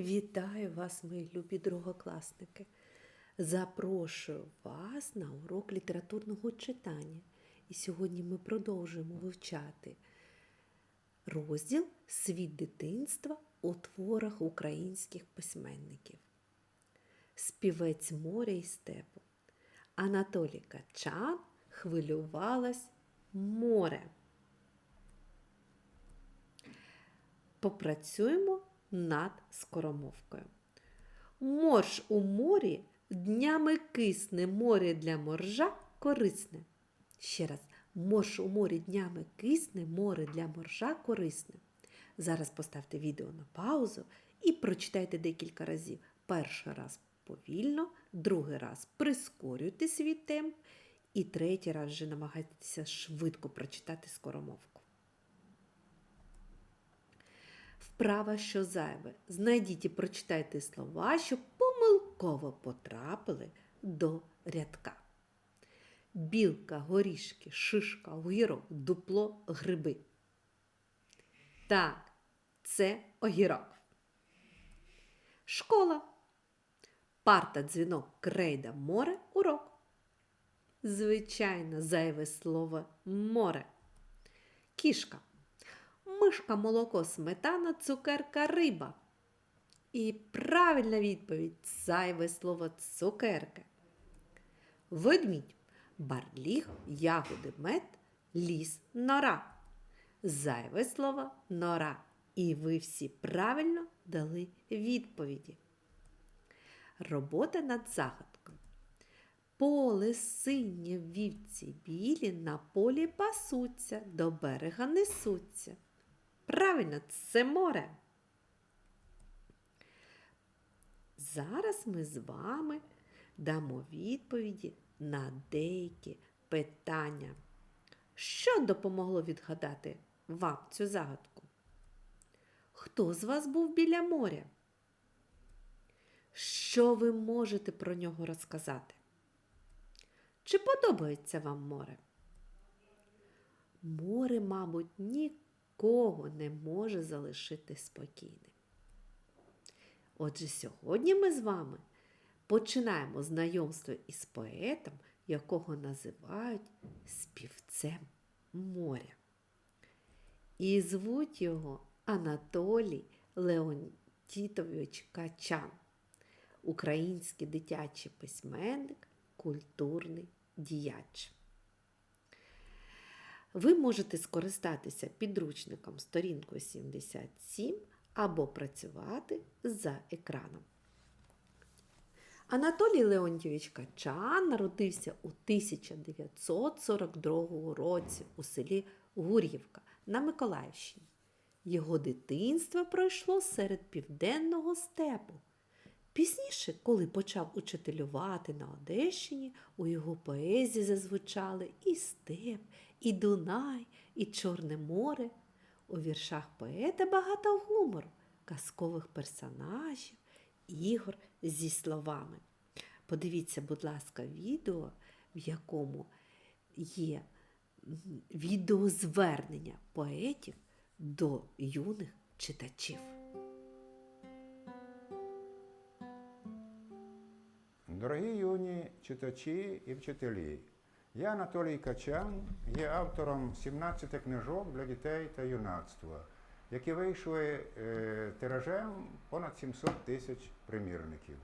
Вітаю вас, мої любі другокласники. Запрошую вас на урок літературного читання. І сьогодні ми продовжуємо вивчати розділ Світ дитинства у творах українських письменників. Співець моря і степу. Анатолій Качан хвилювалась море. Попрацюємо над скоромовкою. Морж у морі днями кисне, море для моржа корисне. Ще раз, морж у морі днями кисне, море для моржа корисне. Зараз поставте відео на паузу і прочитайте декілька разів. Перший раз повільно, другий раз прискорюйте свій темп, і третій раз вже намагайтеся швидко прочитати скоромовку. Вправа, що зайве. Знайдіть і прочитайте слова, що помилково потрапили до рядка. Білка, горішки, шишка, огірок, дупло, гриби. Так, це огірок. Школа. Парта, дзвінок, крейда, море, урок. Звичайно, зайве слово море. Кішка. Мишка, молоко, сметана, цукерка, риба. І правильна відповідь зайве слово цукерка. Ведмідь. Барліг, ягоди, мед, ліс, нора. Зайве слово нора. І ви всі правильно дали відповіді. Робота над загадкою. Поле синє вівці білі на полі пасуться, до берега несуться. Правильно, це море. Зараз ми з вами дамо відповіді на деякі питання. Що допомогло відгадати вам цю загадку? Хто з вас був біля моря? Що ви можете про нього розказати? Чи подобається вам море? Море, мабуть, нікого не може залишити спокійним. Отже, сьогодні ми з вами починаємо знайомство із поетом, якого називають співцем моря. І звуть його Анатолій Леонтітович Качан, український дитячий письменник, культурний діяч. Ви можете скористатися підручником сторінкою 77 або працювати за екраном. Анатолій Леонтьович Качан народився у 1942 році у селі Гур'ївка на Миколаївщині. Його дитинство пройшло серед південного степу. Пізніше, коли почав учителювати на Одещині, у його поезії зазвучали і степ, і Дунай, і Чорне море. У віршах поета багато гумору, казкових персонажів, ігор зі словами. Подивіться, будь ласка, відео, в якому є відеозвернення поетів до юних читачів. Дорогі юні читачі і вчителі, я Анатолій Качан є автором 17 книжок для дітей та юнацтва, які вийшли е, тиражем понад 700 тисяч примірників.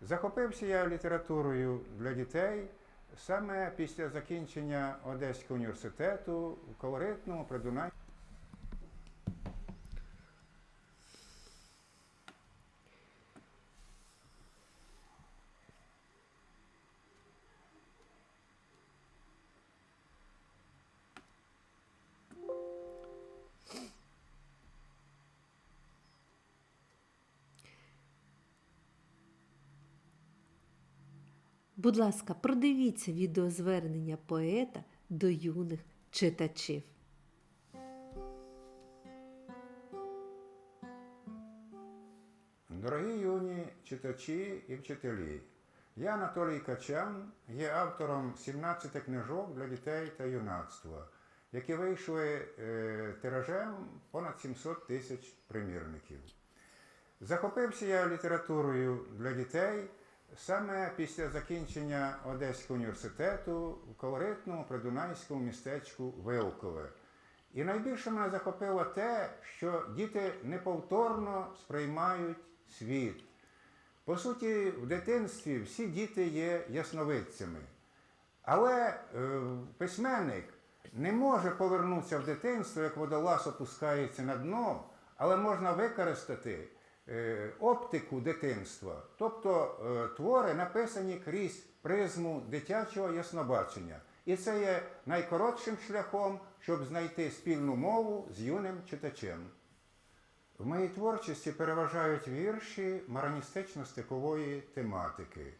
Захопився я літературою для дітей саме після закінчення Одеського університету в колоритному Придунай. Будь ласка, продивіться відеозвернення поета до юних читачів. Дорогі юні читачі і вчителі, я Анатолій Качан є автором 17 книжок для дітей та юнацтва, які вийшли е, тиражем понад 700 тисяч примірників. Захопився я літературою для дітей саме після закінчення Одеського університету в колоритному придунайському містечку Вилкове. І найбільше мене захопило те, що діти неповторно сприймають світ. По суті, в дитинстві всі діти є ясновидцями. Але е, письменник не може повернутися в дитинство, як водолаз опускається на дно, але можна використати оптику дитинства, тобто е, твори написані крізь призму дитячого яснобачення. І це є найкоротшим шляхом, щоб знайти спільну мову з юним читачем. В моїй творчості переважають вірші мараністично-стикової тематики.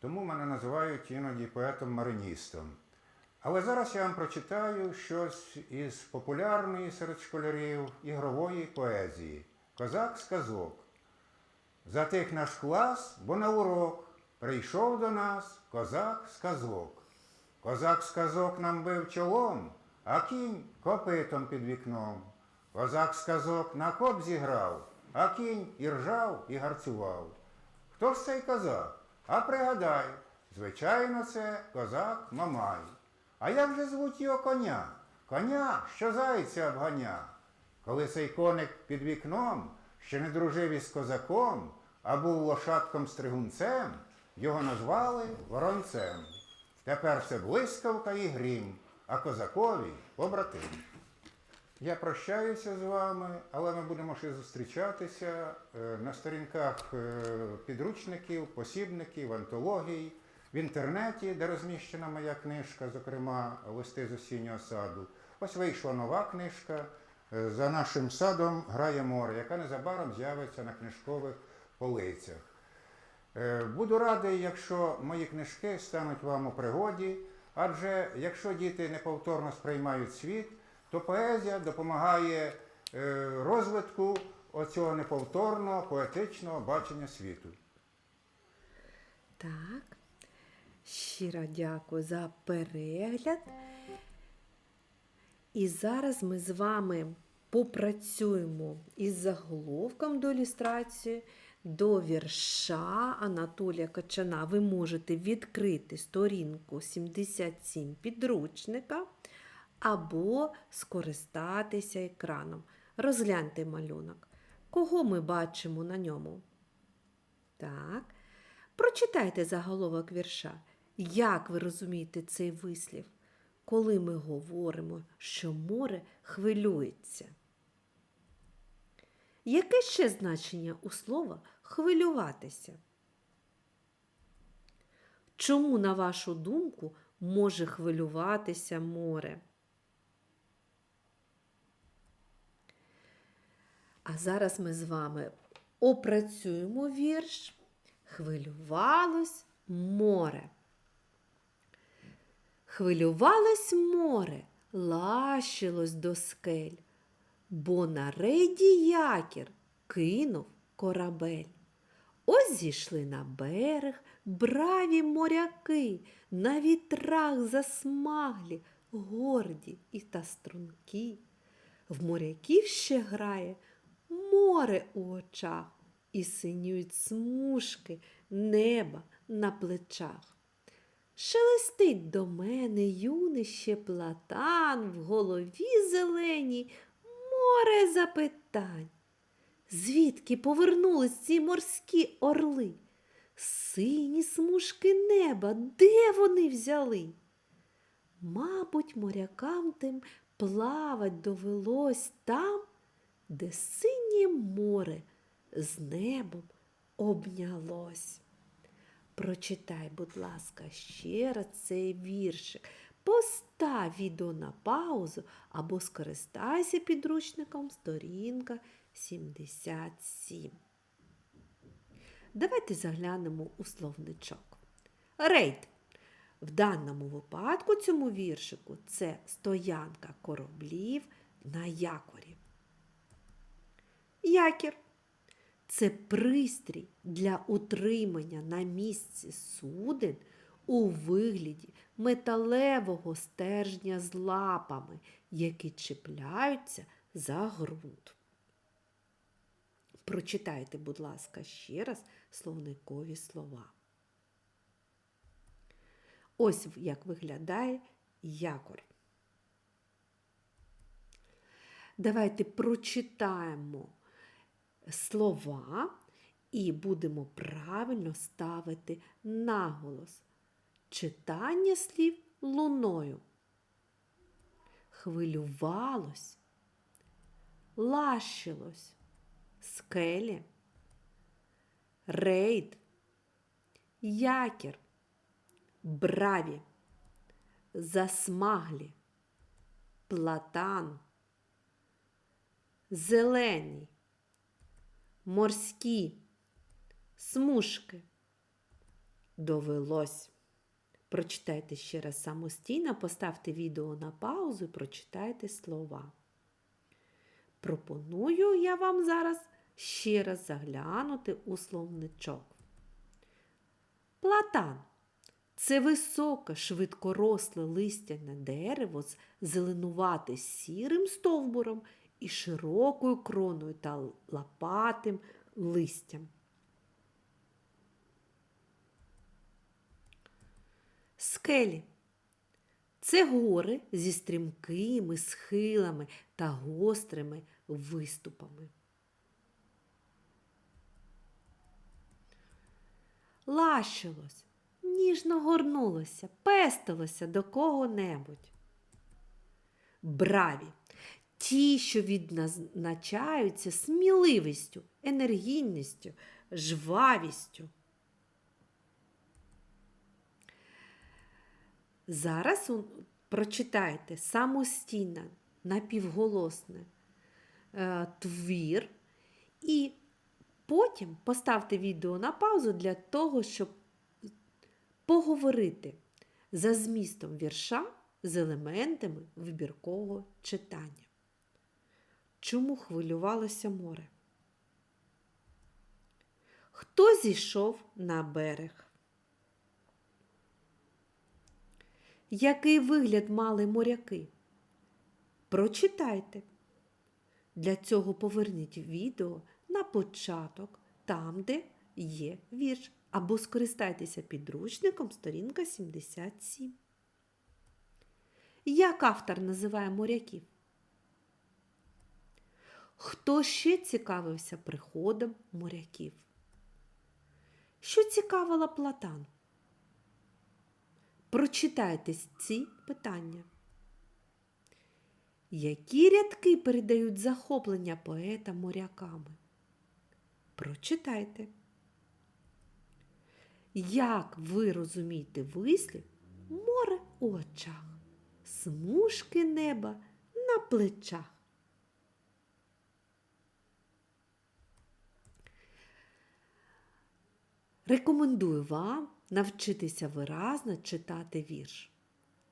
Тому мене називають іноді поетом-мариністом. Але зараз я вам прочитаю щось із популярної серед школярів ігрової поезії Козак сказок. Затих наш клас, бо на урок прийшов до нас козак сказок. Козак сказок нам бив чолом, а кінь копитом під вікном. Козак сказок на коп зіграв, а кінь і ржав, і гарцював. Хто ж цей козак? А пригадай, звичайно, це козак Мамай. А як же звуть його коня? Коня, що зайця обганя. Коли цей коник під вікном ще не дружив із козаком, а був лошадком-стригунцем, його назвали воронцем. Тепер це блискавка і грім, а козакові побратим. Я прощаюся з вами, але ми будемо ще зустрічатися е, на сторінках е, підручників, посібників, антологій, в інтернеті, де розміщена моя книжка, зокрема листи з осіннього саду. Ось вийшла нова книжка. Е, За нашим садом грає море, яка незабаром з'явиться на книжкових полицях. Е, Буду радий, якщо мої книжки стануть вам у пригоді, адже якщо діти неповторно сприймають світ, то поезія допомагає е, розвитку оцього неповторного поетичного бачення світу. Так. Щиро дякую за перегляд. І зараз ми з вами попрацюємо із заголовком до ілюстрації до вірша Анатолія Качана. Ви можете відкрити сторінку 77 підручника або скористатися екраном. Розгляньте малюнок. Кого ми бачимо на ньому? Так. Прочитайте заголовок вірша. Як ви розумієте цей вислів, коли ми говоримо, що море хвилюється? Яке ще значення у слова хвилюватися? Чому, на вашу думку, може хвилюватися море? А зараз ми з вами опрацюємо вірш. Хвилювалось море. Хвилювалось море, лащилось до скель, бо на рейді якір кинув корабель. Ось зійшли на берег браві моряки, на вітрах засмаглі, горді і та стрункі. В моряків ще грає море у очах і синюють смужки неба на плечах. Шелестить до мене юний ще платан, в голові зеленій море запитань. Звідки повернулись ці морські орли? Сині смужки неба, де вони взяли? Мабуть, морякам тим плавать довелось там, де синє море з небом обнялось. Прочитай, будь ласка, ще раз цей віршик. Постав відео на паузу або скористайся підручником сторінка 77. Давайте заглянемо у словничок. Рейд. В даному випадку цьому віршику це стоянка кораблів на якорі. Якір це пристрій для утримання на місці суден у вигляді металевого стержня з лапами, які чіпляються за ґрунт. Прочитайте, будь ласка, ще раз словникові слова. Ось як виглядає якорь. Давайте прочитаємо слова і будемо правильно ставити наголос. Читання слів луною. Хвилювалось, лащилось, скелі, рейд, якір, браві, засмаглі, платан, зелені, морські, смужки. Довелось. Прочитайте ще раз самостійно, поставте відео на паузу і прочитайте слова. Пропоную я вам зараз ще раз заглянути у словничок. Платан це високе, швидкоросле листяне дерево з зеленувати сірим стовбуром і широкою кроною та лопатим листям. Скелі це гори зі стрімкими схилами та гострими виступами. Лащилось, ніжно горнулося, пестилося до кого-небудь. Браві ті, що відзначаються сміливістю, енергійністю, жвавістю. Зараз прочитайте самостійно напівголосне е, твір і потім поставте відео на паузу для того, щоб поговорити за змістом вірша з елементами вибіркового читання. Чому хвилювалося море? Хто зійшов на берег? Який вигляд мали моряки? Прочитайте. Для цього поверніть відео на початок, там, де є вірш, або скористайтеся підручником сторінка 77. Як автор називає моряків? Хто ще цікавився приходом моряків? Що цікавило Платан? Прочитайте ці питання. Які рядки передають захоплення поета моряками? Прочитайте. Як ви розумієте вислів море у очах, смужки неба на плечах? Рекомендую вам навчитися виразно читати вірш.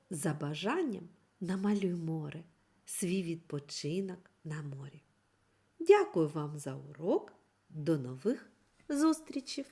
За бажанням намалюй море, свій відпочинок на морі. Дякую вам за урок. До нових зустрічей!